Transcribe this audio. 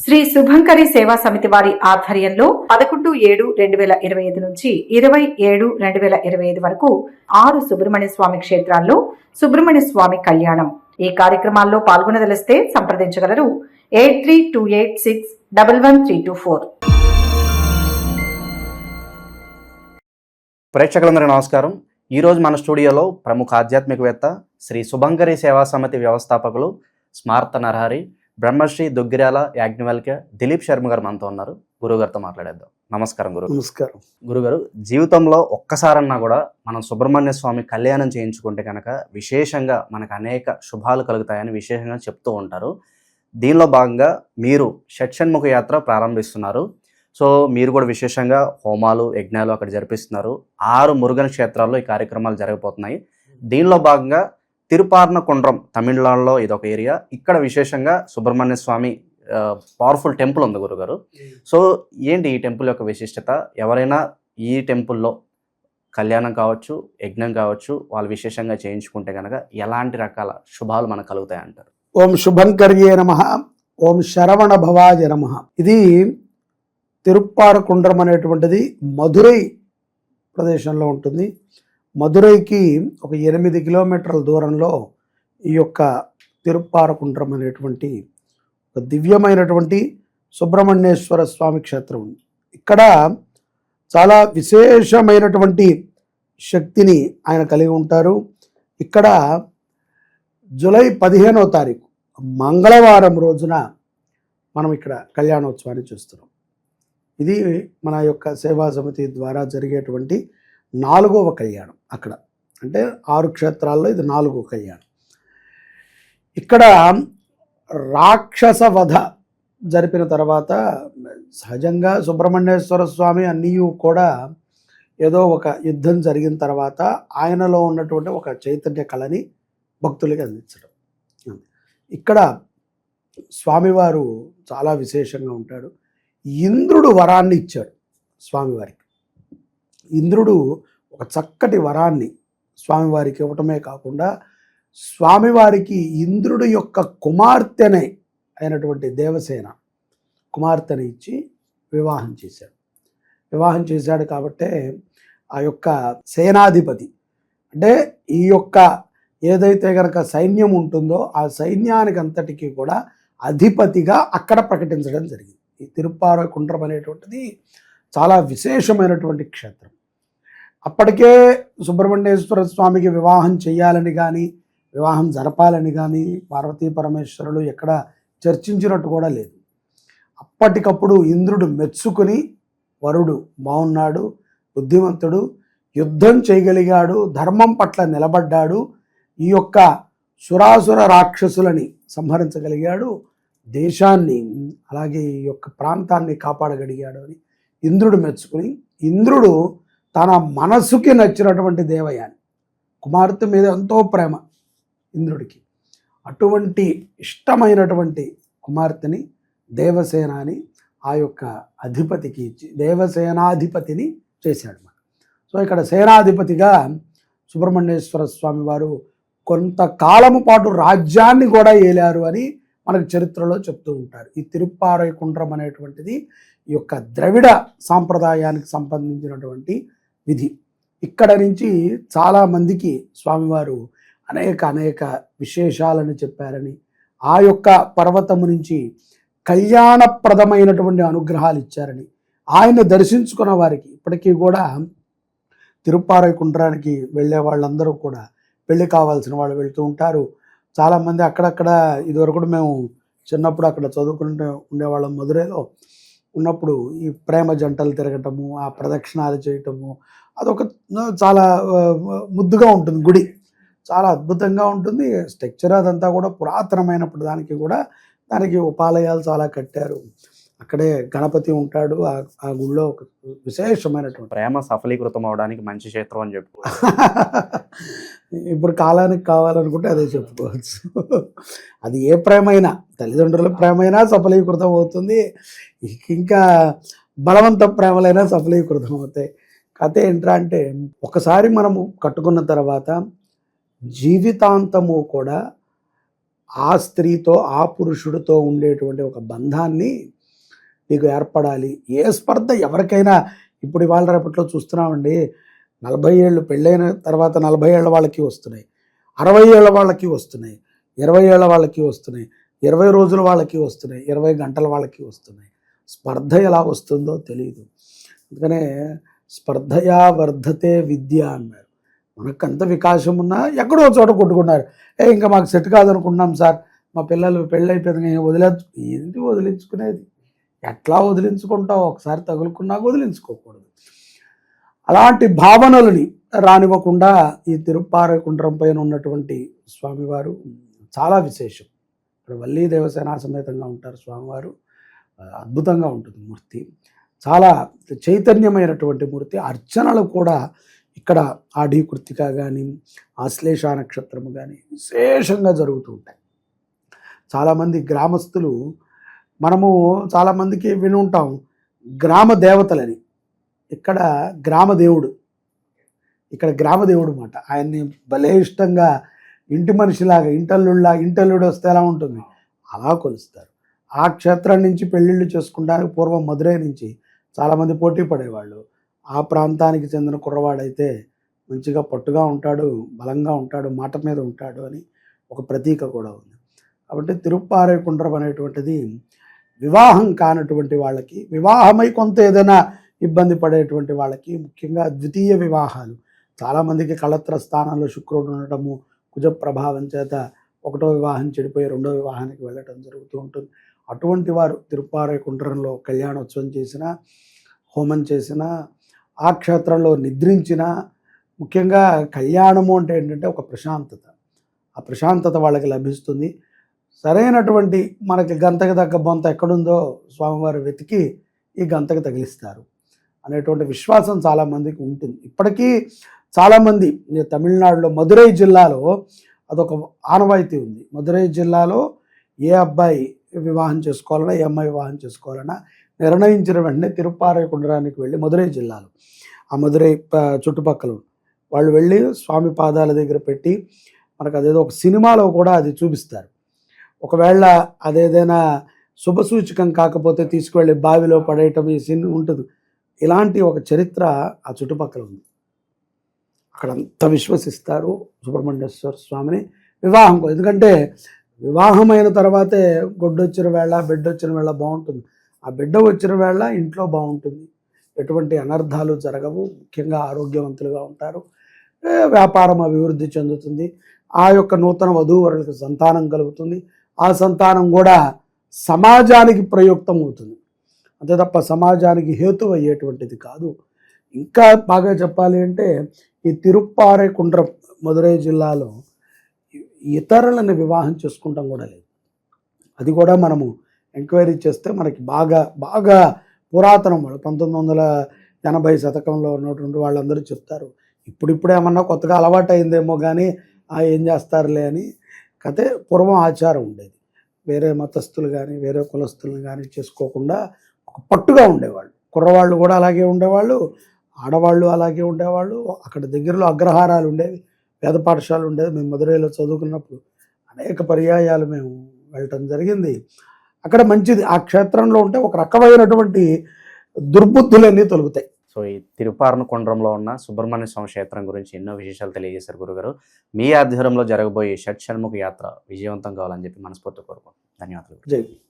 శ్రీ శుభంకరి సేవా సమితి వారి ఆధ్వర్యంలో పదకొండు ఏడు రెండు వేల ఇరవై ఐదు నుంచి ఇరవై ఏడు రెండు వేల ఇరవై ఐదు వరకు ఆరు సుబ్రహ్మణ్య స్వామి క్షేత్రాల్లో సుబ్రహ్మణ్య స్వామి కళ్యాణం. ఈ కార్యక్రమాల్లో పాల్గొనదలిస్తే సంప్రదించగలరు. Eight three two eight six double one three two four. ప్రేక్షకులందరూ నమస్కారం. ఈరోజు మన స్టూడియోలో ప్రముఖ ఆధ్యాత్మికవేత్త శ్రీ శుభంకరి సేవా సమితి వ్యవస్థాపకులు స్మార్త నరహరి బ్రహ్మశ్రీ దుగ్గిరాల యాజ్ఞవల్క్య దిలీప్ శర్మ గారు మనతో ఉన్నారు. గురుగారితో మాట్లాడేద్దాం. నమస్కారం గురు నమస్కారం. గురుగారు జీవితంలో ఒక్కసారన్నా కూడా మనం సుబ్రహ్మణ్య స్వామి కళ్యాణం చేయించుకుంటే కనుక విశేషంగా మనకు అనేక శుభాలు కలుగుతాయని విశేషంగా చెప్తూ ఉంటారు. దీనిలో భాగంగా మీరు షట్షణ్ముఖ యాత్ర ప్రారంభిస్తున్నారు. సో మీరు కూడా విశేషంగా హోమాలు యజ్ఞాలు అక్కడ జరిపిస్తున్నారు. ఆరు మురుగన్ క్షేత్రాల్లో ఈ కార్యక్రమాలు జరగబోతున్నాయి. దీనిలో భాగంగా తిరుపార్నకుండ్రం తమిళనాడులో ఇది ఒక ఏరియా. ఇక్కడ విశేషంగా సుబ్రహ్మణ్య స్వామి పవర్ఫుల్ టెంపుల్ ఉంది గురుగారు. సో ఏంటి ఈ టెంపుల్ యొక్క విశిష్టత? ఎవరైనా ఈ టెంపుల్లో కళ్యాణం కావచ్చు యజ్ఞం కావచ్చు వాళ్ళు విశేషంగా చేయించుకుంటే కనుక ఎలాంటి రకాల శుభాలు మనకు కలుగుతాయి అంటారు? ఓం శుభంకర్యే నమ. ఓం శరవణ భవాజ నమ. ఇది తిరుప్పారకుండ్రం అనేటువంటిది మధురై ప్రదేశంలో ఉంటుంది. మధురైకి ఒక ఎనిమిది కిలోమీటర్ల దూరంలో ఈ యొక్క తిరుప్పారకుండ్రం అనేటువంటి ఒక దివ్యమైనటువంటి సుబ్రహ్మణ్యేశ్వర స్వామి క్షేత్రం ఉంది. ఇక్కడ చాలా విశేషమైనటువంటి శక్తిని ఆయన కలిగి ఉంటారు. ఇక్కడ జూలై పదిహేనో తారీఖు మంగళవారం రోజున మనం ఇక్కడ కళ్యాణోత్సవాన్ని చూస్తున్నాం. ఇది మన యొక్క సేవా సమితి ద్వారా జరిగేటువంటి నాలుగవ కళ్యాణం అక్కడ. అంటే ఆరు క్షేత్రాల్లో ఇది నాలుగో కళ్యాణం. ఇక్కడ రాక్షస వధ జరిపిన తర్వాత సహజంగా సుబ్రహ్మణ్యేశ్వర స్వామి అన్నీ కూడా ఏదో ఒక యుద్ధం జరిగిన తర్వాత ఆయనలో ఉన్నటువంటి ఒక చైతన్య కళని భక్తులకి అందించడం. ఇక్కడ స్వామివారు చాలా విశేషంగా ఉంటాడు. ఇంద్రుడు వరాన్ని ఇచ్చాడు స్వామివారికి. ఇంద్రుడు ఒక చక్కటి వరాన్ని స్వామివారికి ఇవ్వటమే కాకుండా స్వామివారికి ఇంద్రుడు యొక్క కుమార్తెనే అయినటువంటి దేవసేన కుమార్తెని ఇచ్చి వివాహం చేశాడు. వివాహం చేశాడు కాబట్టే ఆ యొక్క సేనాధిపతి అంటే ఈ యొక్క ఏదైతే కనుక సైన్యం ఉంటుందో ఆ సైన్యానికి అంతటికీ కూడా అధిపతిగా అక్కడ ప్రకటించడం జరిగింది. ఈ తిరుప్పార కుండ్రం అనేటువంటిది చాలా విశేషమైనటువంటి క్షేత్రం. అప్పటికే సుబ్రహ్మణ్యేశ్వర స్వామికి వివాహం చేయాలని కానీ వివాహం జరపాలని కానీ పార్వతీ పరమేశ్వరులు ఎక్కడ చర్చించినట్టు కూడా లేదు. అప్పటికప్పుడు ఇంద్రుడు మెచ్చుకుని వరుడు బాగున్నాడు బుద్ధిమంతుడు యుద్ధం చేయగలిగాడు ధర్మం పట్ల నిలబడ్డాడు ఈ యొక్క సురాసుర రాక్షసులని సంహరించగలిగాడు దేశాన్ని అలాగే ఈ యొక్క ప్రాంతాన్ని కాపాడగలిగాడు అని ఇంద్రుడు మెచ్చుకుని ఇంద్రుడు తన మనసుకి నచ్చినటువంటి దేవయాని. కుమార్తె మీద ఎంతో ప్రేమ ఇంద్రుడికి. అటువంటి ఇష్టమైనటువంటి కుమార్తెని దేవసేన అని ఆ యొక్క అధిపతికి ఇచ్చి దేవసేనాధిపతిని చేశాడు. సో ఇక్కడ సేనాధిపతిగా సుబ్రహ్మణ్యేశ్వర స్వామి వారు కొంతకాలము పాటు రాజ్యాన్ని కూడా ఏలారు అని మనకు చరిత్రలో చెప్తూ ఉంటారు. ఈ తిరుప్పారైకుండ్రం అనేటువంటిది ఈ యొక్క ద్రవిడ సాంప్రదాయానికి సంబంధించినటువంటి విధి. ఇక్కడ నుంచి చాలామందికి స్వామివారు అనేక అనేక విశేషాలను చెప్పారని ఆ యొక్క పర్వతము నుంచి కళ్యాణప్రదమైనటువంటి అనుగ్రహాలు ఇచ్చారని ఆయన దర్శించుకున్న వారికి ఇప్పటికీ కూడా తిరుప్పారైకుండ్రానికి వెళ్ళే వాళ్ళందరూ కూడా పెళ్ళి కావాల్సిన వాళ్ళు వెళ్తూ ఉంటారు. చాలామంది అక్కడక్కడ ఇదివరకు మేము చిన్నప్పుడు అక్కడ చదువుకుంటూ ఉండేవాళ్ళం మధురైలో. ఉన్నప్పుడు ఈ ప్రేమ జంటలు తిరగటము ఆ ప్రదక్షిణాలు చేయటము అదొక చాలా ముద్దుగా ఉంటుంది గుడి. చాలా అద్భుతంగా ఉంటుంది. స్ట్రక్చర్ అదంతా కూడా పురాతనమైనప్పుడు దానికి కూడా దానికి ఉపాలయాలు చాలా కట్టారు. అక్కడే గణపతి ఉంటాడు. ఆ గుడిలో ఒక విశేషమైనటువంటి ప్రేమ సఫలీకృతం అవడానికి మంచి క్షేత్రం అని చెప్పు ఇప్పుడు కాలానికి కావాలనుకుంటే అదే చెప్పుకోవచ్చు. అది ఏ ప్రేమైనా తల్లిదండ్రుల ప్రేమైనా సఫలీకృతం అవుతుంది. ఇంకా బలవంత ప్రేమలైనా సఫలీకృతం అవుతాయి. కథ ఏంట్రా అంటే ఒకసారి మనము కట్టుకున్న తర్వాత జీవితాంతము కూడా ఆ స్త్రీతో ఆ పురుషుడితో ఉండేటువంటి ఒక బంధాన్ని నీకు ఏర్పడాలి. ఏ స్పర్ధ ఎవరికైనా ఇప్పుడు ఇవాళ రేపట్లో చూస్తున్నామండి. నలభై ఏళ్ళు పెళ్ళైన తర్వాత నలభై ఏళ్ళ వాళ్ళకి వస్తున్నాయి. అరవై ఏళ్ళ వాళ్ళకి వస్తున్నాయి. ఇరవై ఏళ్ళ వాళ్ళకి వస్తున్నాయి. ఇరవై రోజుల వాళ్ళకి వస్తున్నాయి. ఇరవై గంటల వాళ్ళకి వస్తున్నాయి. స్పర్ధ ఎలా వస్తుందో తెలియదు అందుకనే స్పర్ధయా వర్ధతే విద్య అన్నారు. మనకు అంత వికాసం ఉన్నా ఎక్కడో చోట కొట్టుకున్నారు. ఏ ఇంకా మాకు సెట్ కాదనుకున్నాం సార్. మా పిల్లలు పెళ్ళైపోయింది వదిలే ఏంటి వదిలించుకునేది? ఎట్లా వదిలించుకుంటావు? ఒకసారి తగులుకున్నాక వదిలించుకోకూడదు. అలాంటి భావనలని రానివ్వకుండా ఈ తిరుప్పారకుండ్రం పైన ఉన్నటువంటి స్వామివారు చాలా విశేషం. ఇక్కడ వల్లీ దేవసేన సమేతంగా ఉంటారు స్వామివారు. అద్భుతంగా ఉంటుంది మూర్తి. చాలా చైతన్యమైనటువంటి మూర్తి. అర్చనలు కూడా ఇక్కడ ఆడి కానీ ఆశ్లేష నక్షత్రము కానీ విశేషంగా జరుగుతూ ఉంటాయి. చాలామంది గ్రామస్తులు మనము చాలామందికి విని ఉంటాం గ్రామ దేవతలని. ఇక్కడ గ్రామ దేవుడు. ఇక్కడ గ్రామ దేవుడు మాట. ఆయన్ని భలే ఇష్టంగా ఇంటి మనిషిలాగా ఇంటల్లుళ్ళ ఇంటల్లుడు వస్తే ఎలా ఉంటుంది? అలా కొలుస్తారు. ఆ క్షేత్రం నుంచి పెళ్ళిళ్ళు చేసుకుంటానికి పూర్వం మధురై నుంచి చాలామంది పోటీ పడేవాళ్ళు. ఆ ప్రాంతానికి చెందిన కుర్రవాడైతే మంచిగా పట్టుగా ఉంటాడు బలంగా ఉంటాడు మాట మీద ఉంటాడు అని ఒక ప్రతీక కూడా ఉంది. కాబట్టి తిరుప్పారే కుండ్రం అనేటువంటిది వివాహం కానటువంటి వాళ్ళకి వివాహమై కొంత ఏదైనా ఇబ్బంది పడేటువంటి వాళ్ళకి ముఖ్యంగా ద్వితీయ వివాహాలు. చాలామందికి కళత్ర స్థానంలో శుక్రుడు ఉండటము కుజ ప్రభావం చేత ఒకటో వివాహం చెడిపోయి రెండో వివాహానికి వెళ్ళటం జరుగుతూ ఉంటుంది. అటువంటి వారు తిరుప్పారే కుండ్రంలో కళ్యాణోత్సవం చేసిన హోమం చేసిన ఆ క్షేత్రంలో నిద్రించిన ముఖ్యంగా కళ్యాణము అంటే ఏంటంటే ఒక ప్రశాంతత. ఆ ప్రశాంతత వాళ్ళకి లభిస్తుంది. సరైనటువంటి మనకి గంతకు తగ్గ బొంత ఎక్కడుందో స్వామివారు వెతికి ఈ గంతకు తగిలిస్తారు అనేటువంటి విశ్వాసం చాలామందికి ఉంటుంది. ఇప్పటికీ చాలామంది తమిళనాడులో మదురై జిల్లాలో అదొక ఆనవాయితీ ఉంది. మదురై జిల్లాలో ఏ అబ్బాయి వివాహం చేసుకోవాలన్నా ఏ అమ్మాయి వివాహం చేసుకోవాలన్నా నిర్ణయించిన వెంటనే తిరుప్పారై కుండరానికి వెళ్ళి మదురై జిల్లాలో ఆ మదురై ప- చుట్టుపక్కల వాళ్ళు వెళ్ళి స్వామి పాదాల దగ్గర పెట్టి మనకు అదేదో ఒక సినిమాలో కూడా అది చూపిస్తారు. ఒకవేళ అదేదైనా శుభసూచకం కాకపోతే తీసుకువెళ్ళి బావిలో పడేయటం ఈ సీన్ ఉంటుంది. ఇలాంటి ఒక చరిత్ర ఆ చుట్టుపక్కల ఉంది. అక్కడ అంత విశ్వసిస్తారు సుబ్రహ్మణ్యేశ్వర స్వామిని వివాహం ఎందుకంటే వివాహమైన తర్వాతే గొడ్డొచ్చిన వేళ బిడ్డ వచ్చిన వేళ బాగుంటుంది. ఆ బిడ్డ వచ్చిన వేళ ఇంట్లో బాగుంటుంది. ఎటువంటి అనర్థాలు జరగవు. ముఖ్యంగా ఆరోగ్యవంతులుగా ఉంటారు. వ్యాపారం అభివృద్ధి చెందుతుంది. ఆ యొక్క నూతన వధూవరులకు సంతానం కలుగుతుంది. ఆ సంతానం కూడా సమాజానికి ప్రయుక్తం అవుతుంది అంతే తప్ప సమాజానికి హేతు అయ్యేటువంటిది కాదు. ఇంకా బాగా చెప్పాలి అంటే ఈ తిరుప్పారే కుండ్రం మదురై జిల్లాలో ఇతరులను వివాహం చేసుకుంటాం కూడా లేదు. అది కూడా మనము ఎంక్వైరీ చేస్తే మనకి బాగా బాగా పురాతనం వాళ్ళు పంతొమ్మిది వందల ఎనభై శతకంలో ఉన్నటువంటి వాళ్ళందరూ చెప్తారు. ఇప్పుడిప్పుడు ఏమన్నా కొత్తగా అలవాటు అయిందేమో కానీ ఏం చేస్తారులే అని కతే పూర్వం ఆచారం ఉండేది. వేరే మతస్థులు కానీ వేరే కులస్తులను కానీ చేసుకోకుండా ఒక పట్టుగా ఉండేవాళ్ళు. కుర్రవాళ్ళు కూడా అలాగే ఉండేవాళ్ళు ఆడవాళ్ళు అలాగే ఉండేవాళ్ళు. అక్కడ దగ్గరలో అగ్రహారాలు ఉండేవి వేద పాఠశాలలు ఉండేవి. మేము మదురైలో చదువుకున్నప్పుడు అనేక పర్యాయాలు మేము వెళ్ళటం జరిగింది. అక్కడ మంచిది. ఆ క్షేత్రంలో ఉంటే ఒక రకమైనటువంటి దుర్బుద్ధులన్నీ తొలుగుతాయి. సో ఈ తిరుపారణ కొండ్రంలో ఉన్న సుబ్రహ్మణ్య స్వామి క్షేత్రం గురించి ఎన్నో విశేషాలు తెలియజేశారు గురుగారు. మీ ఆధ్వర్యంలో జరగబోయే షట్ షణ్ముఖ యాత్ర విజయవంతం కావాలని చెప్పి మనస్ఫూర్తి కోరుకుంటున్నాను ధన్యవాదాలు. జై